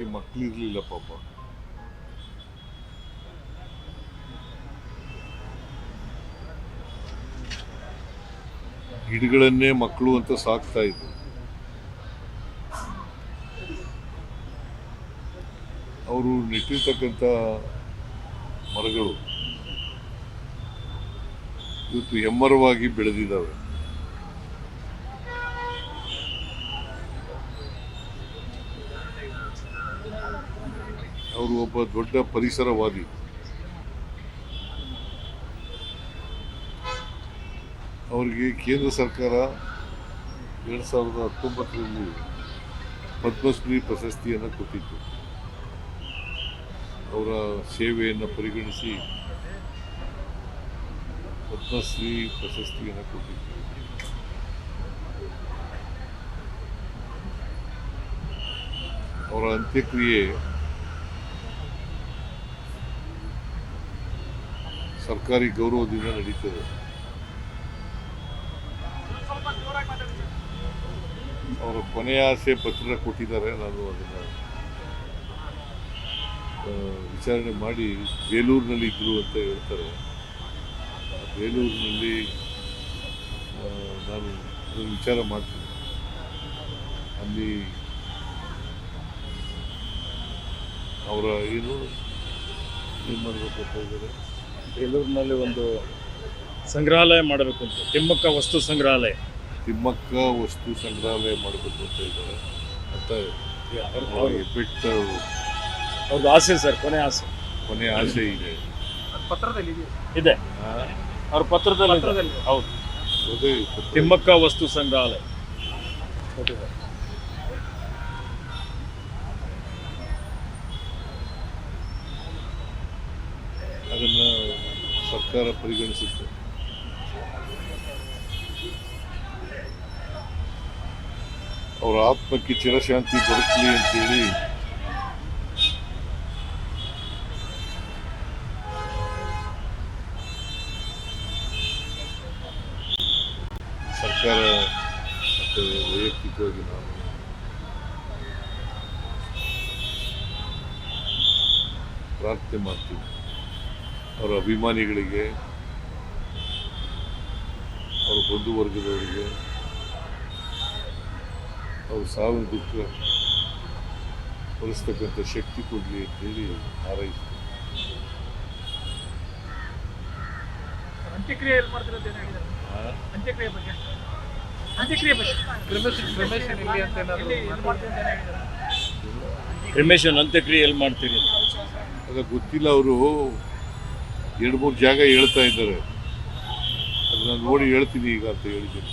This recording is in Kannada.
ಅವ್ರಿಗೆ ಮಕ್ಕಳಿರ್ಲಿಲ್ಲ ಪಾಪ. ಗಿಡಗಳನ್ನೇ ಮಕ್ಕಳು ಅಂತ ಸಾಕ್ತಾ ಇದ್ರು. ಅವರು ನೆಟ್ಟಿರ್ತಕ್ಕಂಥ ಮರಗಳು ಇವತ್ತು ಹೆಮ್ಮರವಾಗಿ ಬೆಳೆದಿದ್ದಾವೆ. ಅವರು ಒಬ್ಬ ದೊಡ್ಡ ಪರಿಸರವಾದಿ. ಅವರಿಗೆ ಕೇಂದ್ರ ಸರ್ಕಾರ ಎರಡು ಸಾವಿರದ ಹತ್ತೊಂಬತ್ತರಲ್ಲಿ ಪದ್ಮಶ್ರೀ ಪ್ರಶಸ್ತಿಯನ್ನು ಕೊಟ್ಟಿತ್ತು. ಅವರ ಸೇವೆಯನ್ನು ಪರಿಗಣಿಸಿ ಪದ್ಮಶ್ರೀ ಪ್ರಶಸ್ತಿಯನ್ನು ಕೊಟ್ಟಿತ್ತು. ಅವರ ಅಂತ್ಯಕ್ರಿಯೆ ಸರ್ಕಾರಿ ಗೌರವದಿಂದ ನಡೀತದೆ. ಅವರ ಕೊನೆಯ ಆಸೆ ಪತ್ರ ಕೊಟ್ಟಿದ್ದಾರೆ, ನಾನು ಅದನ್ನು ವಿಚಾರಣೆ ಮಾಡಿ ಬೇಲೂರಿನಲ್ಲಿ ಇದ್ರು ಅಂತ ಹೇಳ್ತಾರೆ. ಬೇಲೂರಿನಲ್ಲಿ ನಾನು ಅದನ್ನು ವಿಚಾರ ಮಾಡ್ತೀನಿ. ಅಲ್ಲಿ ಅವರ ಏನು ಏನು ಮಾಡಬೇಕು ಅಂತ ಇದ್ದಾರೆ? ಬೇಲೂರಿನಲ್ಲಿ ಒಂದು ಸಂಗ್ರಹಾಲಯ ಮಾಡಬೇಕು ಅಂತ. ತಿಮ್ಮಕ್ಕ ವಸ್ತು ಸಂಗ್ರಹಾಲಯ. ತಿಮ್ಮಕ್ಕ ವಸ್ತು ಸಂಗ್ರಹಾಲಯ ಮಾಡಬೇಕು ಅಂತ ಇದ್ದಾರೆ. ಅಂತ ಅವ್ರ- ಎಫೆಕ್ಟ್ ಅವ್ರದ್ದು ಆಸೆ ಸರ್ ಕೊನೆ ಆಸೆ. ಕೊನೆ ಆಸೆ ಇದೆ. ಪತ್ರದಲ್ಲಿ ಇದೆ. ಇದೆ. ಅವ್ರ ಪತ್ರದಲ್ಲಿ. ಹೌದು. ತಿಮ್ಮಕ್ಕ ವಸ್ತು ಸಂಗ್ರಹಾಲಯ. ಸರ್ಕಾರ ಪರಿಗಣಿಸುತ್ತೆ ಅವರ ಆತ್ಮಕ್ಕೆ ಚಿರಶಾಂತಿ ದೊರಕಲಿ ಅಂತೇಳಿ ಸರ್ಕಾರ ಮತ್ತು ವೈಯಕ್ತಿಕವಾಗಿ ನಾನು ಪ್ರಾರ್ಥನೆ ಮಾಡ್ತೀವಿ ಅವರ ಅಭಿಮಾನಿಗಳಿಗೆ ಅವರ ಬಂಧು ವರ್ಗದವರಿಗೆ ಅವ್ರ ಸಾವಿನ ದುಃಖ ಹೊರಿಸ್ತಕ್ಕಂಥ ಶಕ್ತಿ ಕೊಡಲಿ ಅಂತೇಳಿ ಹಾರೈಸ್ತೀನಿ ಅಂತ್ಯಕ್ರಿಯೆ ಎಲ್ಲಿ ಮಾಡ್ತೀರ ಅಂತ ಹೇಳಿದ್ದಾರೆ ಅಂತ್ಯಕ್ರಿಯೆ ಬಗ್ಗೆ. ಅಂತ್ಯಕ್ರಿಯೆ ಬಗ್ಗೆ. ಕ್ರಿಮೇಷನ್ ಕ್ರಿಮೇಷನ್ ಇಲ್ಲಿ ಅಂತ ಏನಾದ್ರು ಇದು ಮಾಡ್ತೀವಿ ಅಂತ ಏನು ಹೇಳಿದ್ದಾರೆ ಕ್ರಿಮೇಷನ್ ಅಂತ್ಯಕ್ರಿಯೆ ಎಲ್ಲಿ ಮಾಡ್ತೀರಿ? ಅದ ಗೊತ್ತಿಲ್ಲ ಅವರು. ಎರಡು ಮೂರು ಜಾಗ ಹೇಳ್ತಾ ಇದ್ದಾರೆ. ಅದನ್ನ ನೋಡಿ ಹೇಳ್ತೀನಿ ಈಗ ಅಂತ ಹೇಳಿದ್ದೀನಿ.